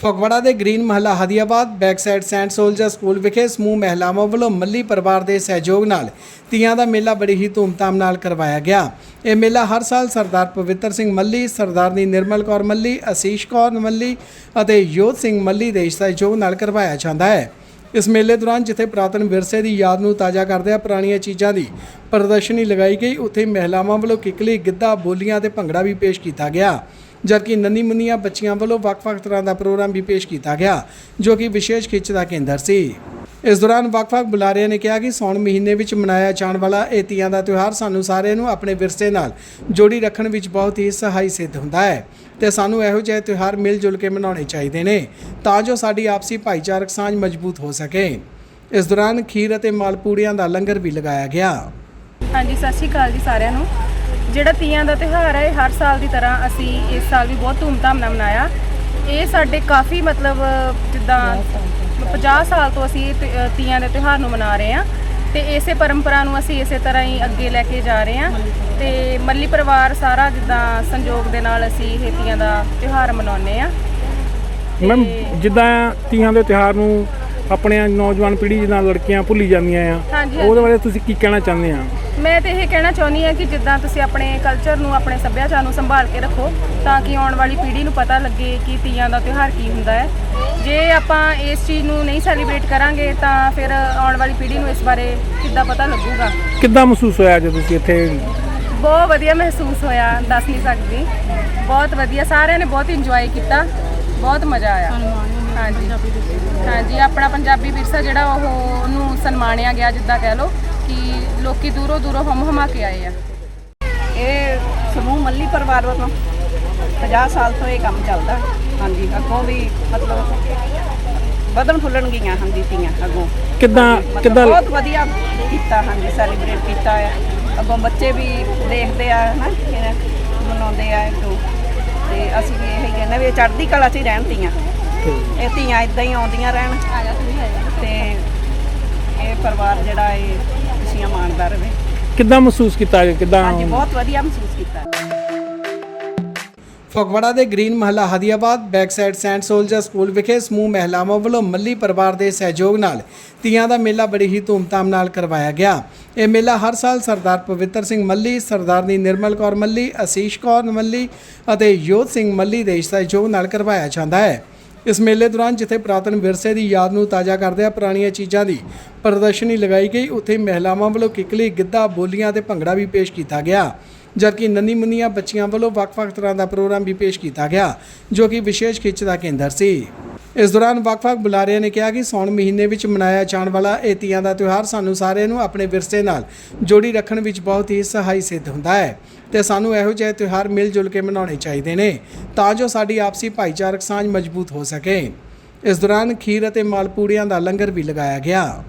ਫਗਵਾੜਾ ਦੇ ਗ੍ਰੀਨ ਮਹੱਲਾ Hadiabad back side saint soldier school ਵਿਖੇ ਸਮੂਹ ਮਹਿਲਾਵਾਂ ਵੱਲੋਂ ਮੱਲੀ ਪਰਿਵਾਰ ਦੇ ਸਹਿਯੋਗ ਨਾਲ ਤੀਆਂ ਦਾ ਮੇਲਾ ਬੜੀ ਹੀ ਧੂਮਧਾਮ ਨਾਲ ਕਰਵਾਇਆ ਗਿਆ। ਇਹ ਮੇਲਾ ਹਰ ਸਾਲ ਸਰਦਾਰ ਪਵਿੱਤਰ ਸਿੰਘ ਮੱਲੀ ਸਰਦਾਰਨੀ ਨਿਰਮਲ ਕੌਰ ਮੱਲੀ, ਅਸੀਸ਼ ਕੌਰ ਮੱਲੀ ਅਤੇ ਯੋਧ ਸਿੰਘ ਮੱਲੀ ਦੇ ਸਹਿਯੋਗ ਨਾਲ ਕਰਵਾਇਆ ਜਾਂਦਾ ਹੈ। ਇਸ ਮੇਲੇ ਦੌਰਾਨ ਜਿੱਥੇ ਪੁਰਾਤਨ ਵਿਰਸੇ ਦੀ ਯਾਦ ਨੂੰ ਤਾਜ਼ਾ ਕਰਦਿਆਂ ਪੁਰਾਣੀਆਂ ਚੀਜ਼ਾਂ ਦੀ ਪ੍ਰਦਰਸ਼ਨੀ ਲਗਾਈ ਗਈ, ਉੱਥੇ ਮਹਿਲਾਵਾਂ ਵੱਲੋਂ ਕਿੱਕਲੀ ਗਿੱਧਾ, ਬੋਲੀਆਂ ਤੇ ਭੰਗੜਾ ਵੀ ਪੇਸ਼ ਕੀਤਾ ਗਿਆ। ਜਦਕਿ ਨੰਨੀ ਮੁੰਨੀਆਂ ਬੱਚੀਆਂ ਵੱਲੋਂ ਵੱਖ-ਵੱਖ ਤਰ੍ਹਾਂ ਦਾ ਪ੍ਰੋਗਰਾਮ ਵੀ ਪੇਸ਼ ਕੀਤਾ ਗਿਆ, ਜੋ ਕਿ ਵਿਸ਼ੇਸ਼ ਖਿੱਚ ਦਾ ਕੇਂਦਰ ਸੀ। ਇਸ ਦੌਰਾਨ ਵੱਖ-ਵੱਖ ਬੁਲਾਰਿਆਂ ਨੇ ਕਿਹਾ ਕਿ ਸੌਣ ਮਹੀਨੇ ਵਿੱਚ ਮਨਾਇਆ ਜਾਣ ਵਾਲਾ ਇਹ ਤੀਆਂ ਦਾ ਤਿਉਹਾਰ ਸਾਨੂੰ ਸਾਰਿਆਂ ਨੂੰ ਆਪਣੇ ਵਿਰਸੇ ਨਾਲ ਜੋੜੀ ਰੱਖਣ ਵਿੱਚ ਬਹੁਤ ਹੀ ਸਹਾਈ ਸਿੱਧ ਹੁੰਦਾ ਹੈ ਤੇ ਸਾਨੂੰ ਇਹੋ ਜਿਹੇ ਤਿਉਹਾਰ ਮਿਲ ਜੁਲ ਕੇ ਮਨਾਉਣੇ ਚਾਹੀਦੇ ਨੇ ਤਾਂ ਜੋ ਸਾਡੀ ਆਪਸੀ ਭਾਈਚਾਰਕ ਸਾਂਝ ਮਜ਼ਬੂਤ ਹੋ ਸਕੇ। ਇਸ ਦੌਰਾਨ ਖੀਰ ਅਤੇ ਮਾਲਪੂੜੀਆਂ ਦਾ ਲੰਗਰ ਵੀ ਲਗਾਇਆ ਗਿਆ। ਹਾਂਜੀ, ਸਤਿ ਸ਼੍ਰੀ ਅਕਾਲ ਜੀ ਸਾਰਿਆਂ ਨੂੰ। ਜਿਹੜਾ ਤੀਆਂ ਦਾ ਤਿਉਹਾਰ ਹੈ ਇਹ ਹਰ ਸਾਲ ਦੀ ਤਰ੍ਹਾਂ ਅਸੀਂ ਇਸ ਸਾਲ ਵੀ ਬਹੁਤ ਧੂਮਧਾਮ ਨਾਲ ਮਨਾਇਆ। ਇਹ ਸਾਡੇ ਕਾਫੀ ਮਤਲਬ ਜਿੱਦਾਂ 50 ਸਾਲ ਤੋਂ ਅਸੀਂ ਇਹ ਤੀ- ਅ, ਤੀਆਂ ਦੇ ਤਿਉਹਾਰ ਨੂੰ ਮਨਾ ਰਹੇ ਹਾਂ। ਤੇ ਇਸੇ ਪਰੰਪਰਾ ਨੂੰ ਅਸੀਂ ਇਸੇ ਤਰ੍ਹਾਂ ਹੀ ਅੱਗੇ ਲੈ ਕੇ ਜਾ ਰਹੇ ਹਾਂ। ਤੇ ਮੱਲੀ ਪਰਿਵਾਰ ਸਾਰਾ ਜਿੱਦਾਂ ਸੰਯੋਗ ਦੇ ਨਾਲ ਅਸੀਂ ਇਹ ਤੀਆਂ ਦਾ ਤਿਉਹਾਰ ਮਨਾਉਂਦੇ ਹਾਂ। ਮੈਮ ਜਿੱਦਾਂ ਤੀਆਂ ਦੇ ਤਿਉਹਾਰ ਨੂੰ ਆਪਣੇ ਨੌਜਵਾਨ ਪੀੜ੍ਹੀ ਜਿੱਦਾਂ ਲੜਕੀਆਂ ਭੁੱਲੀ ਜਾਂਦੀਆਂ ਆ ਹਾਂਜੀ, ਉਹਦੇ ਬਾਰੇ ਤੁਸੀਂ ਕੀ ਕਹਿਣਾ ਚਾਹੁੰਦੇ ਆ? ਮੈਂ ਤੇ ਇਹ ਕਹਿਣਾ ਚਾਹੁੰਦੀ ਹਾਂ ਕਿ ਜਿੱਦਾਂ ਤੁਸੀਂ ਆਪਣੇ ਕਲਚਰ ਨੂੰ ਆਪਣੇ ਸੱਭਿਆਚਾਰ ਨੂੰ ਸੰਭਾਲ ਕੇ ਰੱਖੋ ਤਾਂ ਕਿ ਆਉਣ ਵਾਲੀ ਪੀੜ੍ਹੀ ਨੂੰ ਪਤਾ ਲੱਗੇ ਕਿ ਤੀਆਂ ਦਾ ਤਿਉਹਾਰ ਕੀ ਹੁੰਦਾ ਹੈ। ਜੇ ਆਪਾਂ ਇਸ ਚੀਜ਼ ਨੂੰ ਨਹੀਂ ਸੈਲੀਬ੍ਰੇਟ ਕਰਾਂਗੇ ਤਾਂ ਫਿਰ ਆਉਣ ਵਾਲੀ ਪੀੜ੍ਹੀ ਨੂੰ ਇਸ ਬਾਰੇ ਕਿੱਦਾਂ ਪਤਾ ਲੱਗੂਗਾ? ਕਿੱਦਾਂ ਮਹਿਸੂਸ ਹੋਇਆ ਜਦੋਂ ਤੁਸੀਂ ਇੱਥੇ? ਬਹੁਤ ਵਧੀਆ ਮਹਿਸੂਸ ਹੋਇਆ ਦੱਸ ਨਹੀਂ ਸਕਦੀ। ਬਹੁਤ ਵਧੀਆ ਸਾਰਿਆਂ ਨੇ ਬਹੁਤ ਇੰਜੋਏ ਕੀਤਾ। ਬਹੁਤ ਮਜ਼ਾ ਆਇਆ। ਹਾਂਜੀ। ਹਾਂਜੀ ਆਪਣਾ ਪੰਜਾਬੀ ਵਿਰਸਾ ਜਿਹੜਾ ਉਹ ਉਹਨੂੰ ਸਨਮਾਨਿਆ ਗਿਆ ਜਿੱਦਾਂ ਕਹਿ ਲਓ। ਕਿ ਲੋਕੀ ਦੂਰੋਂ ਦੂਰੋਂ ਹਮ ਹਮਾ ਕੇ ਆਏ ਆ। ਇਹ ਸਮੂਹ ਮੱਲੀ ਪਰਿਵਾਰ ਵੱਲੋਂ 50 ਸਾਲ ਤੋਂ ਇਹ ਕੰਮ ਚੱਲਦਾ ਹਾਂਜੀ ਅੱਗੋਂ ਵੀ ਮਤਲਬ ਵਧਣ ਫੁੱਲਣ ਗਈਆਂ ਹਾਂਜੀ ਤੀਆਂ ਅੱਗੋਂ। ਕਿੱਦਾਂ ਕਿੱਦਾਂ ਬਹੁਤ ਵਧੀਆ ਕੀਤਾ ਹਾਂਜੀ ਸੈਲੀਬ੍ਰੇਟ ਕੀਤਾ ਆ। ਅੱਗੋਂ ਬੱਚੇ ਵੀ ਦੇਖਦੇ ਆ ਨਾ ਫਿਰ ਮਨਾਉਂਦੇ ਆ ਜੋ ਤੇ। ਅਸੀਂ ਵੀ ਇਹ ਕਹਿੰਦੇ ਵੀ ਇਹ ਚੜ੍ਹਦੀ ਕਲਾ 'ਚ ਹੀ ਰਹਿਣ ਤੀਆਂ। ਇਹ ਤੀਆਂ ਇਦਾਂ ਹੀ ਆਉਂਦੀਆਂ ਰਹਿਣ। ਤੇ ਇਹ ਪਰਿਵਾਰ ਜਿਹੜਾ ਇਹ ਖੁਸ਼ੀਆਂ ਮਾਣਦਾ ਰਹੇ। ਕਿੱਦਾਂ ਮਹਿਸੂਸ ਕੀਤਾ ਕਿੱਦਾਂ ਹਾਂਜੀ ਬਹੁਤ ਵਧੀਆ ਮਹਿਸੂਸ ਕੀਤਾ। ਫਗਵਾੜਾ ਦੇ ਗ੍ਰੀਨ ਮਹੱਲਾ Hadiabad back side saint soldier school ਵਿਖੇ ਸਮੂਹ ਮਹਿਲਾਵਾਂ ਵੱਲੋਂ ਮੱਲੀ ਪਰਿਵਾਰ ਦੇ ਸਹਿਯੋਗ ਨਾਲ ਤੀਆਂ ਦਾ ਮੇਲਾ ਬੜੀ ਹੀ ਧੂਮਧਾਮ ਨਾਲ ਕਰਵਾਇਆ ਗਿਆ। ਇਹ ਮੇਲਾ ਹਰ ਸਾਲ ਸਰਦਾਰ ਪਵਿੱਤਰ ਸਿੰਘ ਮੱਲੀ ਸਰਦਾਰਨੀ ਨਿਰਮਲ ਕੌਰ ਮੱਲੀ ਅਸੀਸ਼ ਕੌਰ ਮੱਲੀ ਅਤੇ ਯੋਧ ਸਿੰਘ ਮੱਲੀ ਦੇ ਸਹਿਯੋਗ ਨਾਲ ਕਰਵਾਇਆ ਜਾਂਦਾ ਹੈ। ਇਸ ਮੇਲੇ ਦੌਰਾਨ ਜਿੱਥੇ ਪੁਰਾਤਨ ਵਿਰਸੇ ਦੀ ਯਾਦ ਨੂੰ ਤਾਜ਼ਾ ਕਰਦਿਆਂ ਪੁਰਾਣੀਆਂ ਚੀਜ਼ਾਂ ਦੀ ਪ੍ਰਦਰਸ਼ਨੀ ਲਗਾਈ ਗਈ, ਉੱਥੇ ਮਹਿਲਾਵਾਂ ਵੱਲੋਂ ਕਿੱਕਲੀ ਗਿੱਧਾ, ਬੋਲੀਆਂ ਤੇ ਭੰਗੜਾ ਵੀ ਪੇਸ਼ ਕੀਤਾ ਗਿਆ। ਜਦਕਿ ਨੰਨੀ ਮੁੰਨੀਆਂ ਬੱਚੀਆਂ ਵੱਲੋਂ ਵੱਖ-ਵੱਖ ਤਰ੍ਹਾਂ ਦਾ ਪ੍ਰੋਗਰਾਮ ਵੀ ਪੇਸ਼ ਕੀਤਾ ਗਿਆ, ਜੋ ਕਿ ਵਿਸ਼ੇਸ਼ ਖਿੱਚ ਦਾ ਕੇਂਦਰ ਸੀ। ਇਸ ਦੌਰਾਨ ਵੱਖ-ਵੱਖ ਬੁਲਾਰਿਆਂ ਨੇ ਕਿਹਾ ਕਿ ਸੌਣ ਮਹੀਨੇ ਵਿੱਚ ਮਨਾਇਆ ਜਾਣ ਵਾਲਾ ਇਹ ਤੀਆਂ ਦਾ ਤਿਉਹਾਰ ਸਾਨੂੰ ਸਾਰਿਆਂ ਨੂੰ ਆਪਣੇ ਵਿਰਸੇ ਨਾਲ ਜੋੜੀ ਰੱਖਣ ਵਿੱਚ ਬਹੁਤ ਹੀ ਸਹਾਈ ਸਿੱਧ ਹੁੰਦਾ ਹੈ ਤੇ ਸਾਨੂੰ ਇਹੋ ਜਿਹੇ ਤਿਉਹਾਰ ਮਿਲ ਜੁਲ ਕੇ ਮਨਾਉਣੇ ਚਾਹੀਦੇ ਨੇ ਤਾਂ ਜੋ ਸਾਡੀ ਆਪਸੀ ਭਾਈਚਾਰਕ ਸਾਂਝ ਮਜ਼ਬੂਤ ਹੋ ਸਕੇ। ਇਸ ਦੌਰਾਨ ਖੀਰ ਅਤੇ ਮਾਲਪੂੜੀਆਂ ਦਾ ਲੰਗਰ ਵੀ ਲਗਾਇਆ ਗਿਆ।